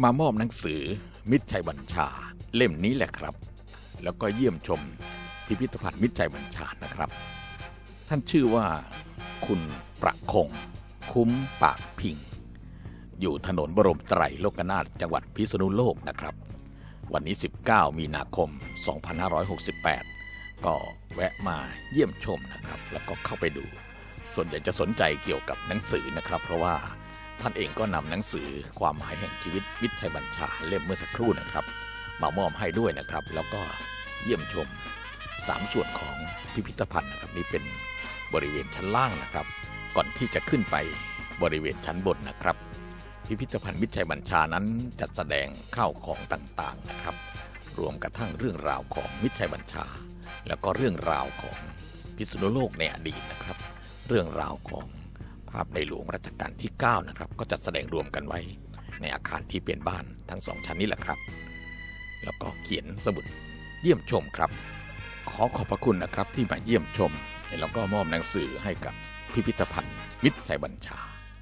มามอบหนังสือ มิตรชัยบัญชา เล่มนี้แหละครับ แล้วก็เยี่ยมชมพิพิธภัณฑ์มิตรชัยบัญชานะครับ ท่านชื่อว่า คุณประคง คุ้มปากพิง อยู่ถนนบรมไตรโลกนาถจังหวัดพิษณุโลกนะครับ วันนี้ 19 มีนาคม 2568 ก็แวะมาเยี่ยมชมนะครับ แล้วก็เข้าไปดู ส่วนใหญ่จะสนใจเกี่ยวกับหนังสือนะครับ เพราะว่า ท่านเองก็นำหนังสือความหมายแห่งชีวิตวิทย์ชัยบัญชาเล่มเมื่อสักครู่นะครับ มามอบให้ด้วยนะครับ แล้วก็เยี่ยมชมสามส่วนของพิพิธภัณฑ์นะครับนี่เป็นบริเวณชั้นล่างนะครับ ก่อนที่จะขึ้นไปบริเวณชั้นบนนะครับ พิพิธภัณฑ์มิตรชัยบัญชานั้นจัดแสดงข้าวของต่างๆนะครับ รวมกระทั่งเรื่องราวของมิตรชัยบัญชา แล้วก็เรื่องราวของพิษณุโลกในอดีตนะครับ เรื่องราวของ ภาพในหลวงรัชกาลที่ 9 นะครับ ก็จะแสดงรวมกันไว้ ในอาคารที่เป็นบ้านทั้งสองชั้นนี้แหละครับ แล้วก็เขียนสมุดเยี่ยมชมครับ ขอขอบพระคุณนะครับที่มาเยี่ยมชม แล้วก็มอบหนังสือให้กับพิพิธภัณฑ์มิตรชัยบัญชา